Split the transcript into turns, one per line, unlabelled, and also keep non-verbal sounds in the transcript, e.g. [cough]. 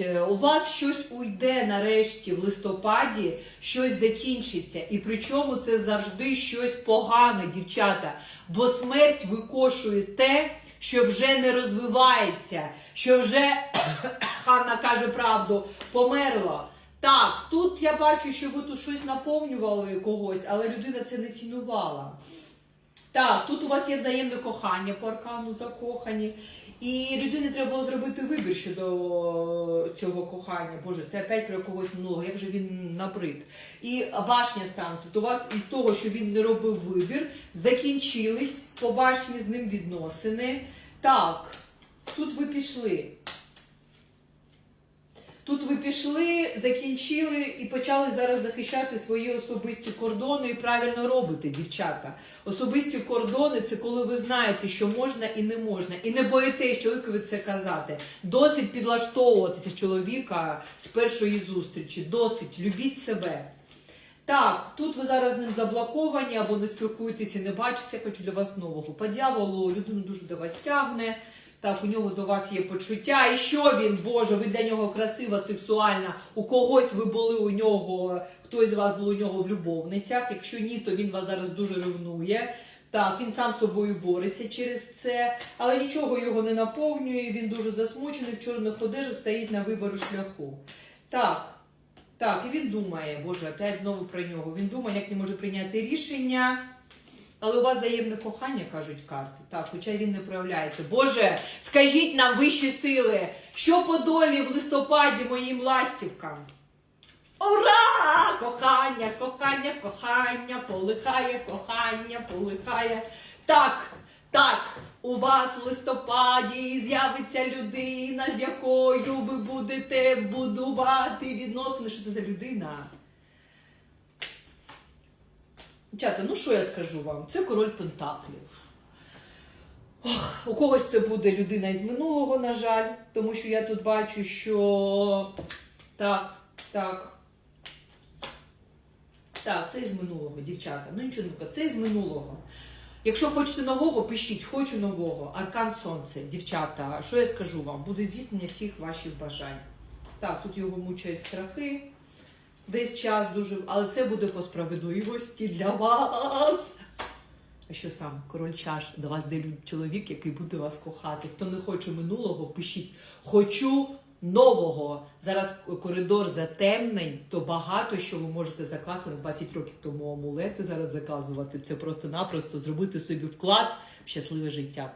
Е, У вас щось уйде нарешті в листопаді, щось закінчиться. І причому це завжди щось погане, дівчата. Бо смерть викошує те, що вже не розвивається, що вже [coughs] Ханна каже правду, померло. Так, тут я бачу, що ви тут щось наповнювали когось, але людина це не цінувала. Так, тут у вас є взаємне кохання по аркану закохані. І людині треба було зробити вибір щодо цього кохання. Боже, це опять про когось минулого, як же він набрид. І башня стане. Тут у вас і того, що він не робив вибір, закінчились по з ним відносини. Так, тут ви пішли. Пішли, закінчили і почали зараз захищати свої особисті кордони і правильно робите, дівчата. Особисті кордони це коли ви знаєте, що можна і не можна, і не боїтесь чоловікові це казати. Досить підлаштовуватися чоловіка з першої зустрічі. Досить любіть себе. Так, тут ви зараз з ним заблоковані або не спілкуєтеся, не бачите. Хочу для вас нового. По дьяволу людину дуже до вас тягне. Так, у нього до вас є почуття. І що він, Боже, ви для нього красива, сексуальна. У когось ви були у нього, хтось з вас був у нього в любовницях. Якщо ні, то він вас зараз дуже ревнує. Так, він сам з собою бореться через це, але нічого його не наповнює. Він дуже засмучений в чорних одежах, стоїть на вибору шляху. Так, так, і він думає, Боже, опять знову про нього. Він думає, як він може прийняти рішення. Але у вас взаємне кохання, кажуть карти. Так, хоча він не проявляється. Боже, скажіть нам вищі сили, що по долі в листопаді моїм ластівкам? Ура! Кохання, кохання, кохання, полихає, кохання, полихає. Так, так, у вас в листопаді з'явиться людина, з якою ви будете будувати відносини. Що це за людина? Дівчата, ну що я скажу вам? Це король Пентаклів. Ох, у когось це буде людина із минулого, на жаль, тому що я тут бачу, що так, так. Так, це із минулого, дівчата. Ну нічого не це із минулого. Якщо хочете нового, пишіть, хочу нового. Аркан Сонце, дівчата. Що я скажу вам? Буде здійснення всіх ваших бажань. Так, тут його мучають страхи. Десь час дуже, але все буде по справедливості для вас. А що сам король чаш до вас де чоловік, який буде вас кохати. Хто не хоче минулого, пишіть хочу нового. Зараз коридор затемнень, то багато що ви можете закласти на 20 років тому амулети зараз заказувати. Це просто-напросто зробити собі вклад в щасливе життя.